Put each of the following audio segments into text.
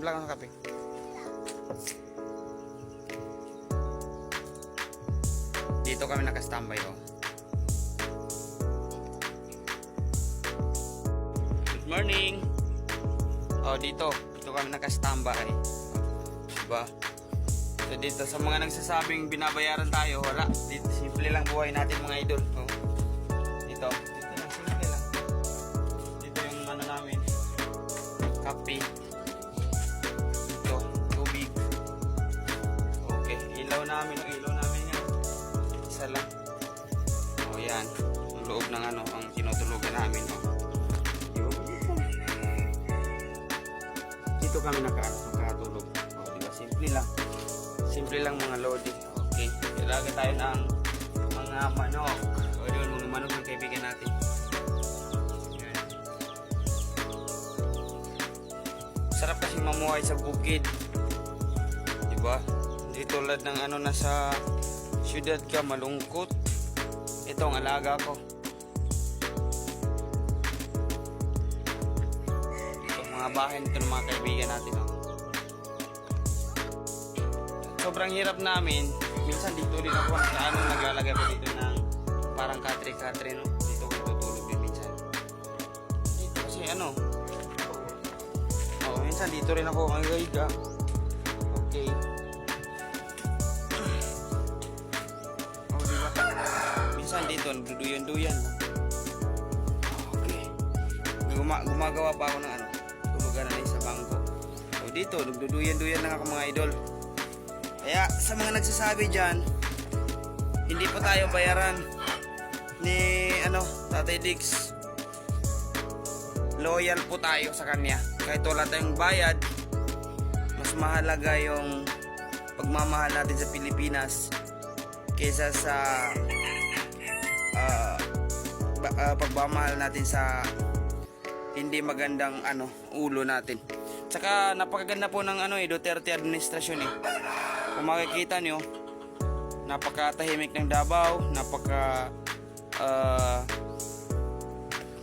Timpla ka ng kape. Dito kami nakastambay oh. Good morning. Oh, dito. Dito kami nakastambay. Diba? So dito sa mga nagsasabing binabayaran tayo, wala. Dito, simple lang buhay natin mga idol. Oh. Dito. Dito lang, simple lang. Dito yung ano namin. Kape. Ilaw namin. Ang ilaw namin yan. Isa lang. O yan. Ang loob ng ano, ang tinutulugan namin. Oh. Yun. Dito kami naka, nakatulog. O, di ba? Simple lang. Simple lang mga lodi. Okay. Ilagay tayo ng mga manok. O yun, mga manok ng kaibigan natin. Sarap kasi mamuhay sa bukid. Diba? Hindi tulad ng ano na sa syudad ka malungkot. Ito ang alaga ko. Ito mga bahay nito ng mga kaibigan natin. Oh. Sobrang hirap namin. Minsan dito rin ako sa ano naglalagay ko dito ng parang katri-katri no. Dito ko tutulog din minsan. Dito kasi ano. Oh, minsan dito rin ako ang higa. Dito nagduduyan-duyan. Okay. Guma gumagawa pa ako ng ano, tulugan na sa bangko. O dito, nagduduyan-duyan lang ako mga idol. Kaya sa mga nagsasabi dyan, hindi po tayo bayaran ni ano, Tatay Diggs. Loyal po tayo sa kanya. Kahit wala tayong bayad, mas mahalaga yung pagmamahal natin sa Pilipinas kaysa sa ba- ah, pagmamahal natin sa hindi magandang ano ulo natin. Tsaka napakaganda po ng ano eh Duterte administrasyon eh. Kung makikita nyo, napakatahimik ng Davao, napaka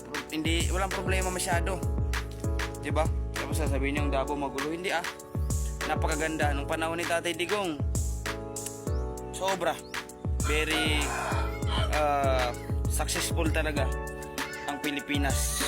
pro- hindi walang problema masyado. 'Di ba? Tapos sasabihin yung Davao magulo, hindi ah. Napakaganda nung panahon ni Tatay Digong. Sobra. Very ah, successful talaga ang Pilipinas